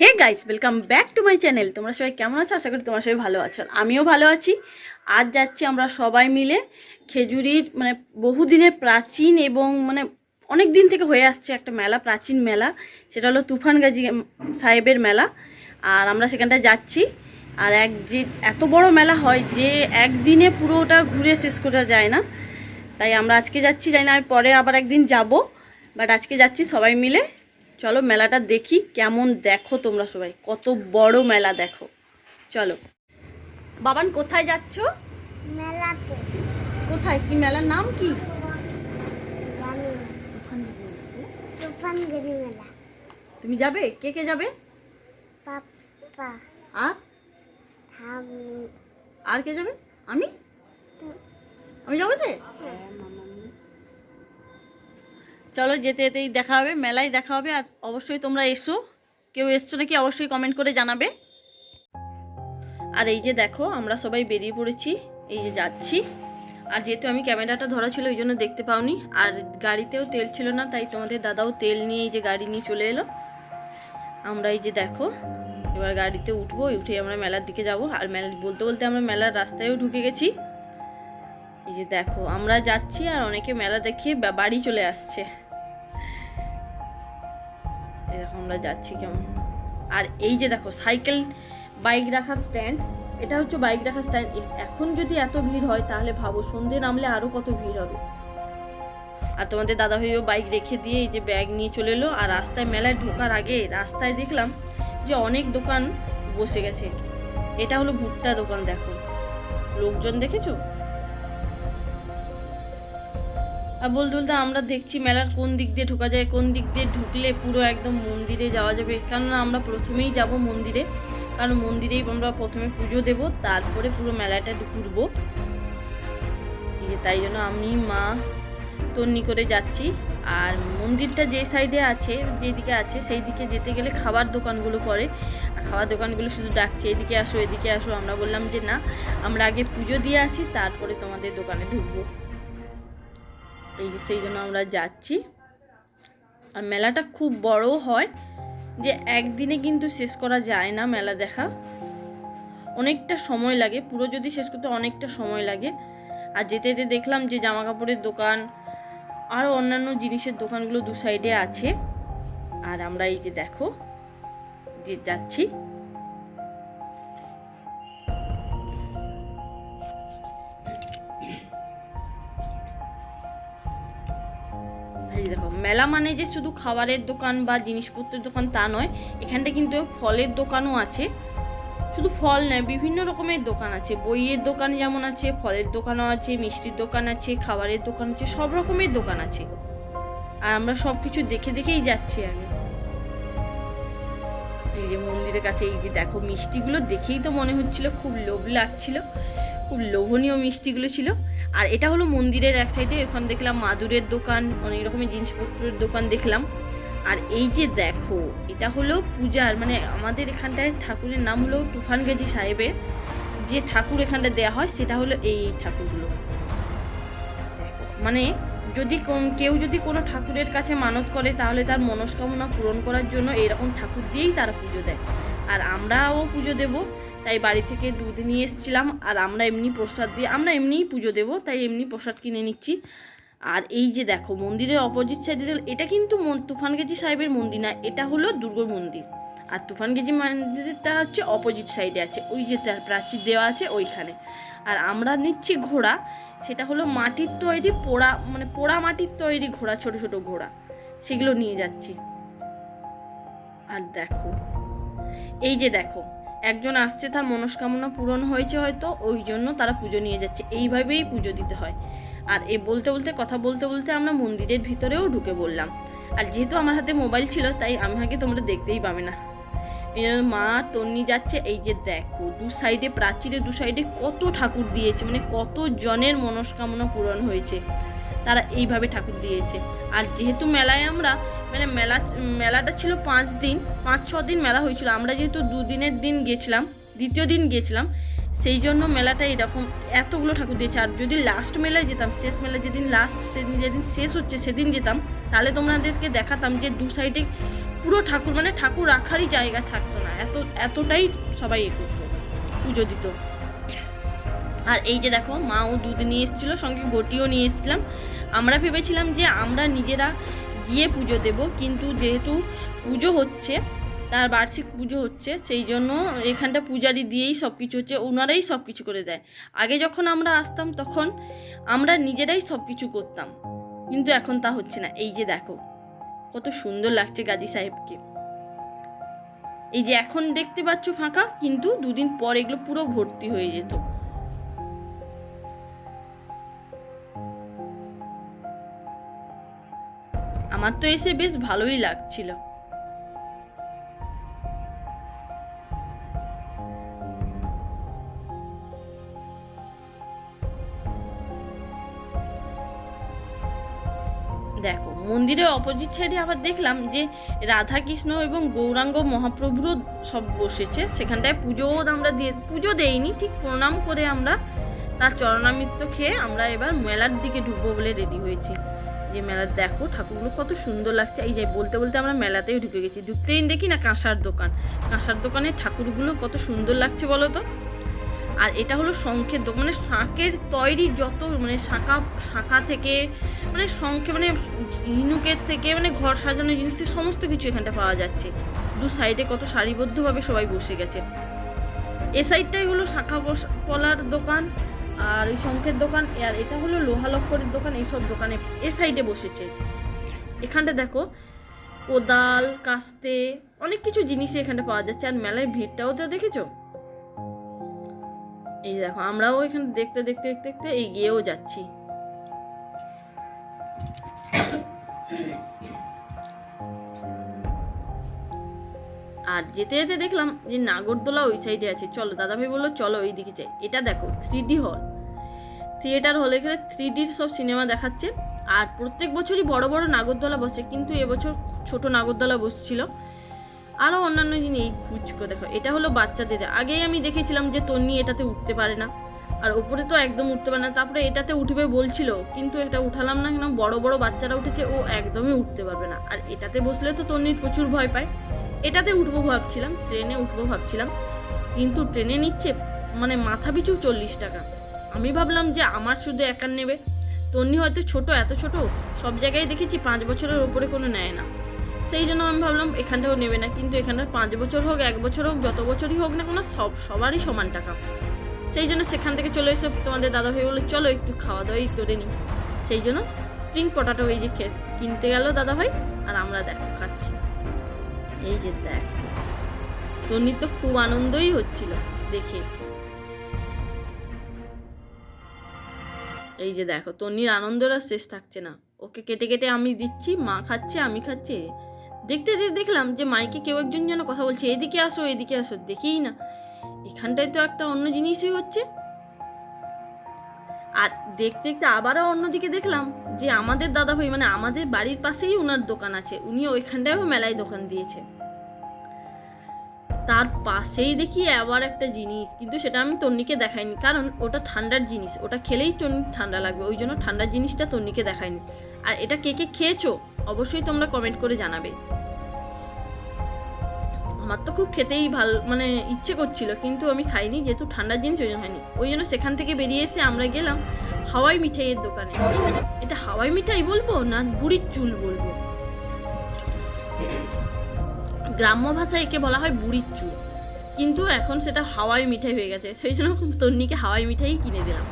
Hey guys welcome back to my channel তোমরা সবাই কেমন আছো? আশা করি তোমরা সবাই ভালো আছো। আমিও ভালো আছি। আজ যাচ্ছি আমরা সবাই মিলে খেজুরির মানে বহুদিনের প্রাচীন এবং মানে অনেক দিন থেকে হয়ে আসছে একটা মেলা, প্রাচীন মেলা। সেটা হলো তুফান গাজী সাহেবের মেলা। আর আমরা সেখানটায় যাচ্ছি। আর এক যে, এত বড় মেলা হয় যে একদিনে পুরোটা ঘুরে শেষ করা যায় না। তাই আমরা আজকে যাচ্ছি, জানি না পরে আবার একদিন যাব। বাট আজকে যাচ্ছি সবাই মিলে। চলো মেলাটা দেখি কেমন দেখো তোমরা সবাই। কত বড় মেলা দেখো। চলো। বাবান কোথায় যাচ্ছ? মেলাতে। কোথায়? কি মেলার নাম কি? মেলা। তুমি যাবে? কে কে যাবে? আর? আর কে যাবে? আমি? আমি যাব যে চলো যেতে যেতেই দেখা হবে, মেলায় দেখা হবে, আর অবশ্যই তোমরা এসো। কেউ এসছো নাকি অবশ্যই কমেন্ট করে জানাবে। আর এই যে দেখো, আমরা সবাই বেরিয়ে পড়েছি, এই যে যাচ্ছি। আর যেহেতু আমি ক্যামেরাটা ধরা ছিল, ওই জন্য দেখতে পাওনি। আর গাড়িতেও তেল ছিল না, তাই তোমাদের দাদাও তেল নিয়ে এই যে গাড়ি নিয়ে চলে এলো। আমরা এই যে দেখো, এবার গাড়িতে উঠবো, উঠে আমরা মেলার দিকে যাব। আর মেলা, বলতে বলতে আমরা মেলার রাস্তায়ও ঢুকে গেছি। এই যে দেখো, আমরা যাচ্ছি আর অনেকে মেলা দেখিয়ে বাড়ি চলে আসছে। আমরা যাচ্ছি কেমন? আর এই যে দেখো, সাইকেল, বাইক রাখার স্ট্যান্ড এটা হচ্ছে বাইক রাখার স্ট্যান্ড এখন যদি এত ভিড় হয়, তাহলে ভাবো সন্ধে নামলে আরও কত ভিড় হবে। আর তোমাদের দাদা ভাইও বাইক রেখে দিয়ে এই যে ব্যাগ নিয়ে চলে এলো, আর রাস্তায় মেলায় ঢোকার আগে রাস্তায় দেখলাম যে অনেক দোকান বসে গেছে। এটা হলো ভুট্টা দোকান, দেখো। লোকজন দেখেছ? বলতে বলতে আমরা দেখছি মেলার কোন দিক দিয়ে ঢোকা যায়, কোন দিক দিয়ে ঢুকলে পুরো একদম মন্দিরে যাওয়া যাবে। কেননা আমরা প্রথমেই যাব মন্দিরে, কারণ মন্দিরেই আমরা প্রথমে পুজো দেব, তারপরে পুরো মেলাটা ঘুরবো। তাই জন্য আমি, মা, তন্নি করে যাচ্ছি। আর মন্দিরটা যে সাইডে আছে, যেদিকে আছে সেই দিকে যেতে গেলে খাবার দোকানগুলো পড়ে। খাবার দোকানগুলো শুধু ডাকছে, এদিকে আসো এদিকে আসো। আমরা বললাম যে না, আমরা আগে পুজো দিয়ে আসি, তারপরে তোমাদের দোকানে ঢুকবো। এই যে সেই জন্য আমরা যাচ্ছি। আর মেলাটা খুব বড় হয় যে একদিনে কিন্তু শেষ করা যায় না মেলা দেখা। অনেকটা সময় লাগে, পুরো যদি শেষ করতে অনেকটা সময় লাগে। আর যেতে যেতে দেখলাম যে জামা কাপড়ের দোকান, আরও অন্যান্য জিনিসের দোকানগুলো দু সাইডে আছে। আর আমরা এই যে দেখো, যে যাচ্ছি। মেলা মানে যে শুধু খাবারের দোকান বা জিনিসপত্রের দোকান তা নয়, এখানটা কিন্তু ফলের দোকানও আছে। শুধু ফল নয়, বিভিন্ন রকমের দোকান আছে। বইয়ের দোকান যেমন আছে, ফলের দোকানও আছে, মিষ্টির দোকান আছে, খাবারের দোকান আছে, সব রকমের দোকান আছে। আর আমরা সব কিছু দেখে দেখেই যাচ্ছি আগে। এই যে মন্দিরের কাছে, এই যে দেখো মিষ্টিগুলো দেখেই তো মনে হচ্ছিল, খুব লোভ লাগছিল, খুব লোভনীয় মিষ্টিগুলো ছিল। আর এটা হলো মন্দিরের এক সাইডে ওখানে দেখলাম মাদুরের দোকান, অনেক রকমের জিনিসপত্রের দোকান দেখলাম। আর এই যে দেখো, এটা হলো পূজার মানে আমাদের এখানটায় ঠাকুরের নাম হলো তুফানগাজী সাহেবের। যে ঠাকুর এখানটা দেওয়া হয়, সেটা হলো এই ঠাকুরগুলো। মানে যদি কেউ যদি কোনো ঠাকুরের কাছে মানত করে, তাহলে তার মনস্কামনা পূরণ করার জন্য এইরকম ঠাকুর দিয়েই তারা পুজো দেয়। আর আমরাও পুজো দেব। তাই বাড়ি থেকে দুধ নিয়ে এসেছিলাম, আর আমরা এমনি প্রসাদ দিয়ে, আমরা এমনিই পুজো দেব, তাই এমনি প্রসাদ কিনে নিচ্ছি। আর এই যে দেখো, মন্দিরের অপোজিট সাইডে এটা কিন্তু তুফানগেজি সাহেবের মন্দির না, এটা হলো দুর্গা মন্দির। আর তুফানগেজি মন্দিরটা হচ্ছে অপোজিট সাইডে আছে, ওই যে তার প্রাচীর দেওয়া আছে ওইখানে। আর আমরা নিচ্ছি ঘোড়া, সেটা হলো মাটির তৈরি পোড়া মানে পোড়া মাটির তৈরি ঘোড়া, ছোট ছোট ঘোড়া, সেগুলো নিয়ে যাচ্ছি। আর দেখো, এই যে দেখো একজন আসছে, তার মনস্কামনা পূরণ হয়েছে হয়তো, ওই জন্য তারা পুজো নিয়ে যাচ্ছে। এইভাবেই পুজো দিতে হয়। আর এ বলতে বলতে, কথা বলতে বলতে আমরা মন্দিরের ভিতরেও ঢুকে বললাম আর যেহেতু আমার হাতে মোবাইল ছিল, তাই আমাকে তোমরা দেখতেই পাবে না। মা তন্নি যাচ্ছে, এই যে দেখো, দু সাইডে প্রাচীরে, দু সাইডে কত ঠাকুর দিয়েছে মানে কত জনের মনস্কামনা পূরণ হয়েছে। তারা এইভাবে ঠাকুর দিয়েছে। আর যেহেতু মেলায় আমরা মানে মেলা, মেলাটা ছিল পাঁচ দিন, পাঁচ, ছ দিন মেলা হয়েছিল। আমরা যেহেতু দুদিনের দিন গেছিলাম, দ্বিতীয় দিন গেছিলাম, সেই জন্য মেলাটা এরকম এতগুলো ঠাকুর দিয়েছে। আর যদি লাস্ট মেলায় যেতাম, শেষ মেলা যেদিন লাস্ট সেদিন যেদিন শেষ হচ্ছে, সেদিন যেতাম, তাহলে তোমাদেরকে দেখাতাম যে দু সাইডে পুরো ঠাকুর মানে ঠাকুর রাখারই জায়গা থাকতো না। এত, এতটাই সবাই এ করতো, পুজো দিত। আর এই যে দেখো, মাও দুধ নিয়ে এসেছিল, সঙ্গে ঘটিও নিয়ে এসেছিলাম। আমরা ভেবেছিলাম যে আমরা নিজেরা গিয়ে পুজো দেব, কিন্তু যেহেতু পুজো হচ্ছে, তার বার্ষিক পুজো হচ্ছে, সেই জন্য এখানটা পূজারি দিয়েই সব কিছু হচ্ছে ওনারাই সব কিছু করে দেয়। আগে যখন আমরা আসতাম, তখন আমরা নিজেরাই সব কিছু করতাম, কিন্তু এখন তা হচ্ছে না। এই যে দেখো, কত সুন্দর লাগছে গাজী সাহেবকে। এই যে এখন দেখতে পাচ্ছ ফাঁকা, কিন্তু দুদিন পর এগুলো পুরো ভর্তি হয়ে যেত। আমার তো এসে বেশ ভালোই লাগছিল। দেখো, মন্দিরের অপোজিট সাইডে আবার দেখলাম যে রাধা কৃষ্ণ এবং গৌরাঙ্গ মহাপ্রভুরও সব বসেছে। সেখানটায় পুজোও আমরা দিয়ে, পুজো দেইনি, ঠিক প্রণাম করে আমরা তার চরণামৃত্য খেয়ে আমরা এবার মেলার দিকে ঢুকবো বলে রেডি হয়েছি। যে মেলার দেখো ঠাকুরগুলো কত সুন্দর লাগছে। এই যে বলতে বলতে আমরা মেলাতেই ঢুকে গেছি। ঢুকতেই দেখি না কাঁসার দোকান। কাঁসার দোকানে ঠাকুরগুলো কত সুন্দর লাগছে বলো তো? আর এটা হলো শঙ্খের দোকান। মানে শাঁখের তৈরি যত মানে শাঁখা শাঁখা থেকে মানে শঙ্খে মানে ঝিনুকের থেকে মানে ঘর সাজানোর জিনিস থেকে সমস্ত কিছু এখানটা পাওয়া যাচ্ছে। দু সাইডে কত সারিবদ্ধভাবে সবাই বসে গেছে। এ সাইডটাই হলো শাঁখা পলার দোকান। আর ওই শঙ্খের দোকান আর এটা হলো লোহা লক্করের দোকান, এইসব দোকানে এ সাইডে বসেছে। এখানটা দেখো, কোদাল, কাস্তে, অনেক কিছু জিনিসই এখানটা পাওয়া যাচ্ছে। আর মেলায় ভিড়টাও তো দেখেছ? এই দেখো, আমরাও এখানে দেখতে দেখতে দেখতে দেখতে এগিয়েও যাচ্ছি। আর যেতে যেতে দেখলাম যে নাগরদোলা ওই সাইডে আছে। চলো, দাদাভাই বলল, চলো ওই দিকে যাই। এটা দেখো থ্রি হল থিয়েটার হলে এখানে থ্রি ডির সব সিনেমা দেখাচ্ছে। আর প্রত্যেক বছরই বড় বড় নাগরদোলা বসে, কিন্তু এবছর ছোট নাগরদোলা বসছিল। আরও অন্যান্য জিনিস, এই ফুচকো দেখো, এটা হলো বাচ্চাদের। আগেই আমি দেখেছিলাম যে তন্নি এটাতে উঠতে পারে না। আর ওপরে তো একদম উঠতে পারে না, তারপরে এটাতে উঠবে বলছিল, কিন্তু এটা উঠালাম না কেন, বড় বড় বাচ্চারা উঠেছে, ও একদমই উঠতে পারবে না। আর এটাতে বসলে তো তন্নির প্রচুর ভয় পায়। এটাতে উঠবো ভাবছিলাম, ট্রেনে উঠবো ভাবছিলাম, কিন্তু ট্রেনে নিচ্ছে মানে মাথা পিছু চল্লিশ টাকা। আমি ভাবলাম যে আমার শুধু একার নেবে। তন্নি হয়তো ছোট, এত ছোট, সব জায়গায় দেখেছি পাঁচ বছরের ওপরে কোনো নেয় না। সেই জন্য আমি ভাবলাম এখানটাও নেবে না, কিন্তু এখানটা পাঁচ বছর হোক, এক বছর হোক, যত বছরই হোক না কোনো, সব সবারই সমান টাকা। সেই জন্য সেখান থেকে চলে এসে তোমাদের দাদা ভাই বলল, চলো একটু খাওয়া দাওয়াই করে নিই সেই জন্য স্প্রিং পটাটো এই যে কিনতে গেল দাদা ভাই আর আমরা দেখো, খাচ্ছি। এই যে দেখ টনির তো খুব আনন্দই হচ্ছিল দেখে। এই যে দেখো তন্নির আনন্দের আর শেষ থাকছে না। ওকে কেটে কেটে আমি দিচ্ছি, মা খাচ্ছে, আমি খাচ্ছি। দেখতে দেখতে দেখলাম যে মাইকে কেউ একজন যেন কথা বলছে, এদিকে আসো এদিকে আসো। দেখেই না। এখানটায় তো একটা অন্য জিনিসই হচ্ছে। আর দেখতে দেখতে আবারও অন্যদিকে দেখলাম যে আমাদের দাদা ভাই মানে আমাদের বাড়ির পাশেই ওনার দোকান আছে। উনি ওইখানটায়ও মেলায় দোকান দিয়েছে। তার পাশেই দেখি আবার একটা জিনিস, কিন্তু সেটা আমি তন্নিকে দেখাইনি, কারণ ওটা ঠান্ডার জিনিস। ওটা খেলেই তন্নির ঠান্ডা লাগবে, ওই জন্য ঠান্ডার জিনিসটা তন্নিকে দেখাইনি। আর এটা কে কে খেয়েছো? অবশ্যই তোমরা কমেন্ট করে জানাবে। আমার তো খুব খেতেই ভালো মানে ইচ্ছে করছিল, কিন্তু আমি খাইনি, যেহেতু ঠান্ডার জিনিস ওই জন্য হয়নি ওই জন্য সেখান থেকে বেরিয়ে এসে আমরা গেলাম হাওয়াই মিঠাইয়ের দোকানে। এটা হাওয়াই মিঠাই বলব না বুড়ির চুল বলব? গ্রাম্য ভাষায় একে বলা হয় বুড়ির চুল। কিন্তু এখন সেটা হাওয়াই মিঠাই হয়ে গেছে, সেই জন্য তন্নিকে হাওয়াই মিঠাই কিনে দিলাম।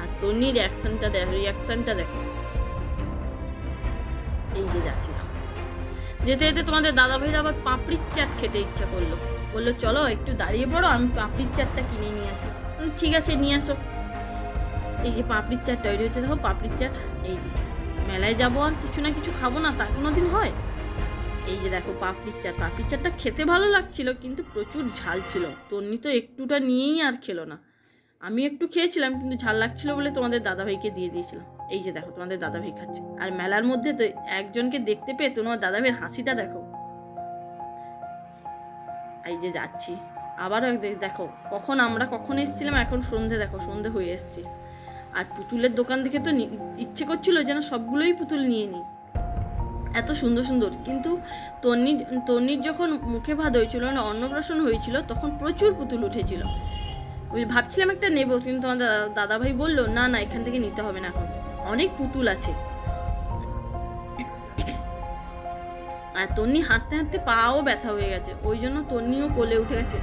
আর তন্নির রিয়াকশনটা দেখো রিয়াকশনটা দেখো। এই যে যাচ্ছি দেখো। যেতে যেতে তোমাদের দাদা ভাইরা আবার পাপড়ির চাট খেতে ইচ্ছা করল। বলল, চলো, একটু দাঁড়িয়ে পড়ো, আমি পাপড়ির চাটটা কিনে নিয়ে আসি। ঠিক আছে, নিয়ে আসো। এই যে পাপড়ির চাট তৈরি হচ্ছে, দেখো পাপড়ির চাট, এই যে মেলায় যাব আর কিছু না কিছু খাব না, তা কোনো দিন হয়? এই যে দেখো পাপড়ির চাট, পাপড়ির চাটটা খেতে ভালো লাগছিল, কিন্তু প্রচুর ঝাল ছিল, তন্নি তো একটুটা নিয়েই আর খেলো না। আমি একটু খেয়েছিলাম, কিন্তু ঝাল লাগছিল বলে তোমাদের দাদাভাইকে দিয়ে দিয়েছিলাম। এই যে দেখো, তোমাদের দাদাভাই খাচ্ছে। আর মেলার মধ্যে তো একজনকে দেখতে পেয়ে তোমার দাদাভাইয়ের হাসিটা দেখো। এই যে যাচ্ছি। আবারও দেখো, কখন আমরা কখন এসেছিলাম, এখন সন্ধে, দেখো, সন্ধে হয়ে এসছে। আর পুতুলের দোকান দেখে তো নি- ইচ্ছে করছিল যেন সবগুলোই পুতুল নিয়ে নিই। এত সুন্দর সুন্দর। কিন্তু তন্নির তন্নির যখন মুখে ভাত হয়েছিল মানে অন্নপ্রাশন হয়েছিল, তখন প্রচুর পুতুল উঠেছিল। ওই ভাবছিলাম একটা নেব, কিন্তু তোমার দাদা- দাদাভাই বলল, না না, এখান থেকে নিতে হবে না এখন। অনেক পুতুল আছে। আর তন্নি হাঁটতে হাঁটতে পাও ব্যথা হয়ে গেছে। ওই জন্য তন্নিও কোলে উঠে গেছে।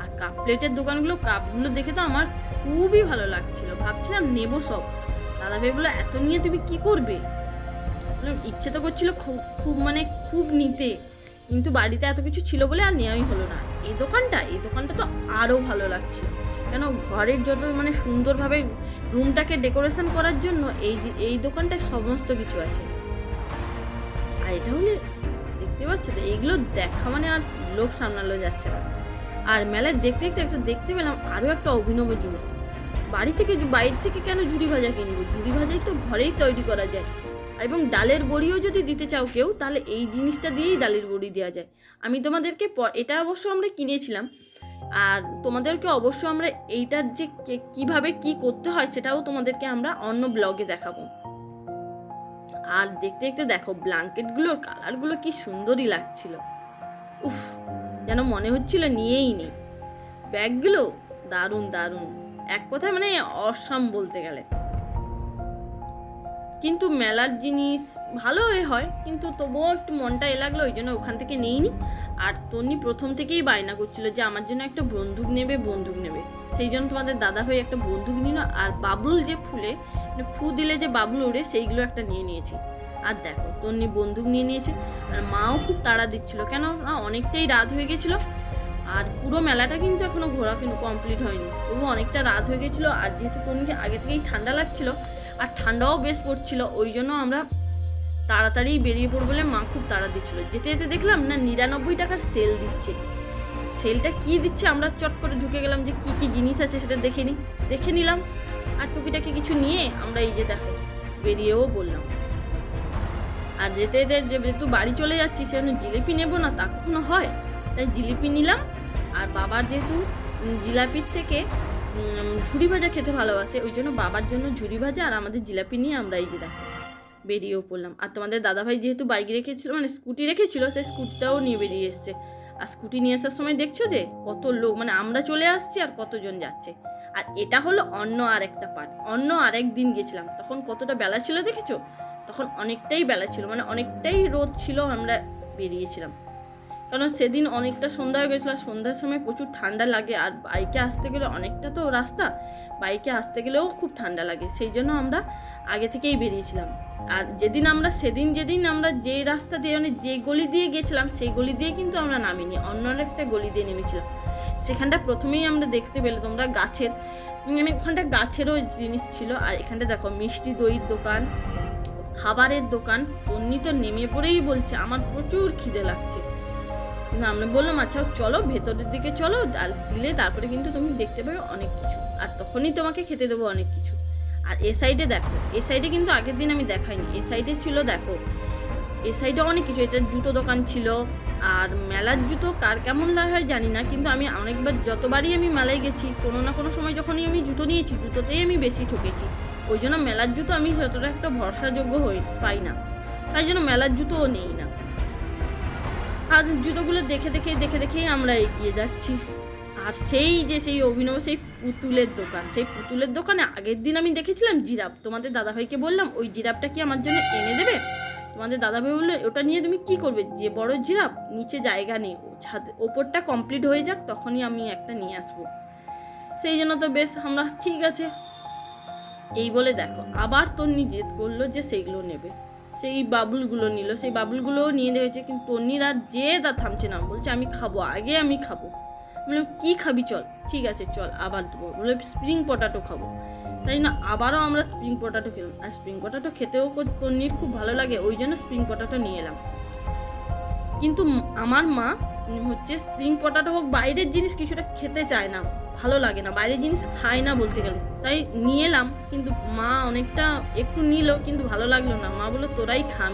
আর কাপ প্লেটের দোকানগুলো, কাপগুলো দেখে তো আমার খুবই ভালো লাগছিল। ভাবছিলাম নেব সব। দাদাভাই বলল, এত নিয়ে তুমি কি করবে? ইচ্ছে তো করছিল খুব মানে খুব নিতে। কিন্তু বাড়িতে এত কিছু ছিল বলে আর নেওয়াই হলো না। এই দোকানটা এই দোকানটা তো আরও ভালো লাগছিল কেন ঘরের যত মানে সুন্দরভাবে রুমটাকে ডেকোরেশন করার জন্য এই এই দোকানটায় সমস্ত কিছু আছে। আর এটা হলে দেখতে পাচ্ছ তো এইগুলো দেখা মানে আর লোক সামলানো যাচ্ছে না। আর মেলায় দেখতে দেখতে একটা দেখতে পেলাম আরও একটা অভিনব জিনিস। বাড়ি থেকে বাইরে থেকে কেন ঝুড়ি ভাজা কিনবো? ঝুড়ি ভাজাই তো ঘরেই তৈরি করা যায়। এবং ডালের বড়িও যদি দিতে চাও কেউ, তাহলে এই জিনিসটা দিয়েই ডালের বড়ি দেওয়া যায়। আমি তোমাদেরকে এটা অবশ্য আমরা কিনেছিলাম। আর তোমাদেরকে অবশ্যই আমরা এইটার যে কীভাবে কি করতে হয় সেটাও তোমাদেরকে আমরা অন্য ব্লগে দেখাবো। আর দেখতে দেখতে দেখো, ব্ল্যাঙ্কেটগুলোর কালারগুলো কি সুন্দরই লাগছিল। উফ, যেন মনে হচ্ছিল নিয়েই নেই। ব্যাগগুলো দারুণ দারুণ। এক কথায় মানে অসম বলতে গেলে। কিন্তু মেলার জিনিস ভালোই হয়, কিন্তু তবুও একটু মনটা এ লাগল, ওই জন্য ওখান থেকে নিইনি। আর তন্নি প্রথম থেকেই বায়না করছিল যে আমার জন্য একটা বন্দুক নেবে বন্দুক নেবে। সেই জন্য তোমাদের দাদা ভাই একটা বন্দুক নিল, আর বাবলুল যে ফুলে মানে ফু দিলে যে বাবলু উড়ে সেইগুলো একটা নিয়ে নিয়েছি। আর দেখো, তন্নি বন্দুক নিয়ে নিয়েছে, আর মাও খুব তাড়া দিচ্ছিল। কেন না অনেকটাই রাত হয়ে গেছিল আর পুরো মেলাটা কিন্তু এখনও ঘোরা কিন্তু কমপ্লিট হয়নি। তবু অনেকটা রাত হয়ে গেছিল, আর যেহেতু তন্নিকে আগে থেকেই ঠান্ডা লাগছিল, আর ঠান্ডাও বেশ পড়ছিল, ওই জন্য আমরা তাড়াতাড়ি বেরিয়ে পড়ব বলে মা খুব তাড়া দিচ্ছিল। যেতে যেতে দেখলাম না নিরানব্বই টাকার সেল দিচ্ছে। সেলটা কি দিচ্ছে আমরা চট করে ঢুকে গেলাম যে কি কি জিনিস আছে সেটা দেখে নিই দেখে নিলাম, আর টুকিটাকি কিছু নিয়ে আমরা এই যে দেখো বেরিয়েও বললাম আর যেতে যেতে যেহেতু বাড়ি চলে যাচ্ছি, সেজন্য জিলিপি নেব না, তা কখনো হয়? তাই জিলিপি নিলাম আর বাবার যেহেতু জিলাপির থেকে ঝুড়ি ভাজা খেতে ভালোবাসে, ওই জন্য বাবার জন্য ঝুড়ি ভাজা আর আমাদের জিলাপি নিয়ে আমরা এই যে দেখো, বেরিয়েও পড়লাম। আর তোমাদের দাদাভাই যেহেতু বাইক রেখেছিল মানে স্কুটি রেখেছিল, তাই স্কুটিটাও নিয়ে বেরিয়ে এসছে। আর স্কুটি নিয়ে আসার সময় দেখছ যে, কত লোক মানে আমরা চলে আসছি আর কতজন যাচ্ছে। আর এটা হলো অন্য আর একটা পার্ট অন্য আরেক দিন গেছিলাম। তখন কতটা বেলা ছিল দেখেছ? তখন অনেকটাই বেলা ছিল মানে অনেকটাই রোদ ছিল, আমরা বেরিয়েছিলাম। কারণ সেদিন অনেকটা সন্ধ্যা হয়ে গেছিল, আর সন্ধ্যার সময় প্রচুর ঠান্ডা লাগে, আর বাইকে আসতে গেলে অনেকটা তো রাস্তা, বাইকে আসতে গেলেও খুব ঠান্ডা লাগে, সেই জন্য আমরা আগে থেকেই বেরিয়েছিলাম। আর যেদিন আমরা, সেদিন যেদিন আমরা যে রাস্তা দিয়ে মানে যে গলি দিয়ে গেছিলাম, সেই গলি দিয়ে কিন্তু আমরা নামিনি, অন্য একটা গলি দিয়ে নেমেছিলাম। সেখানটা প্রথমেই আমরা দেখতে পেলে তোমরা গাছের মানে ওখানটা গাছেরও জিনিস ছিল, আর এখানটা দেখো মিষ্টি দইয়ের দোকান, খাবারের দোকান তন্নি তো নেমে পড়েই বলছে, আমার প্রচুর খিদে লাগছে। আমরা বললাম আচ্ছা চলো, ভেতরের দিকে চলো দিলে তারপরে কিন্তু তুমি দেখতে পাবে অনেক কিছু। আর তখনই তোমাকে খেতে দেবো অনেক কিছু। আর এ সাইডে দেখো, এ সাইডে কিন্তু আগের দিন আমি দেখাইনি। এ সাইডে ছিল, দেখো, এ সাইডে অনেক কিছু। এটা জুতো দোকান ছিল, আর মেলার জুতো কার কেমন হয় জানি না, কিন্তু আমি অনেকবার যতবারই আমি মেলায় গেছি, কোনো না কোনো সময় যখনই আমি জুতো নিয়েছি, জুতোতেই আমি বেশি ঠকেছি। ওই জন্য মেলার জুতো আমি যতটা একটা ভরসাযোগ্য হই, পাই না। তাই জন্য মেলার জুতোও নেই না। আর জুতোগুলো দেখে দেখে দেখে দেখেই আমরা এগিয়ে যাচ্ছি। আর সেই যে সেই অভিনব, সেই পুতুলের দোকান, সেই পুতুলের দোকানে আগের দিন আমি দেখেছিলাম জিরাফ। তোমাদের দাদাভাইকে বললাম, ওই জিরাফটা কি আমার জন্য এনে দেবে? তোমাদের দাদাভাই বলল, ওটা নিয়ে তুমি কি করবে? যে বড় জিরাফ, নিচে জায়গা নেই। ছাদ, ওপরটা কমপ্লিট হয়ে যাক, তখনই আমি একটা নিয়ে আসব। সেই জন্য তো বেশ, আমরা ঠিক আছে। এই বলে দেখো, আবার তন্নি জেদ করল যে সেইগুলো নেবে। সেই বাবুলগুলো নিল। সেই বাবুলগুলোও নিয়ে হয়েছে, কিন্তু তন্নির আর যে আর থামছে না। বলছে, আমি খাব, আগে আমি খাব। বললাম, কি খাবি চল? ঠিক আছে, চল, আবার দেবো। বলে স্প্রিং পটাটো খাব। তাই না, আবারও আমরা স্প্রিং পটাটো খেলাম। আর স্প্রিং পটাটো খেতেও তন্নির খুব ভালো লাগে, ওই জন্য স্প্রিং পটাটো নিয়ে এলাম। কিন্তু আমার মা হচ্ছে স্প্রিং পটাটো হোক, বাইরের জিনিস কিছুটা খেতে চায় না। ভালো লাগে না, বাইরের জিনিস খাই না বলতে গেলে। তাই নিয়ে এলাম, কিন্তু মা অনেকটা একটু নিল, কিন্তু ভালো লাগল না। মা বলল, তোরাই খা।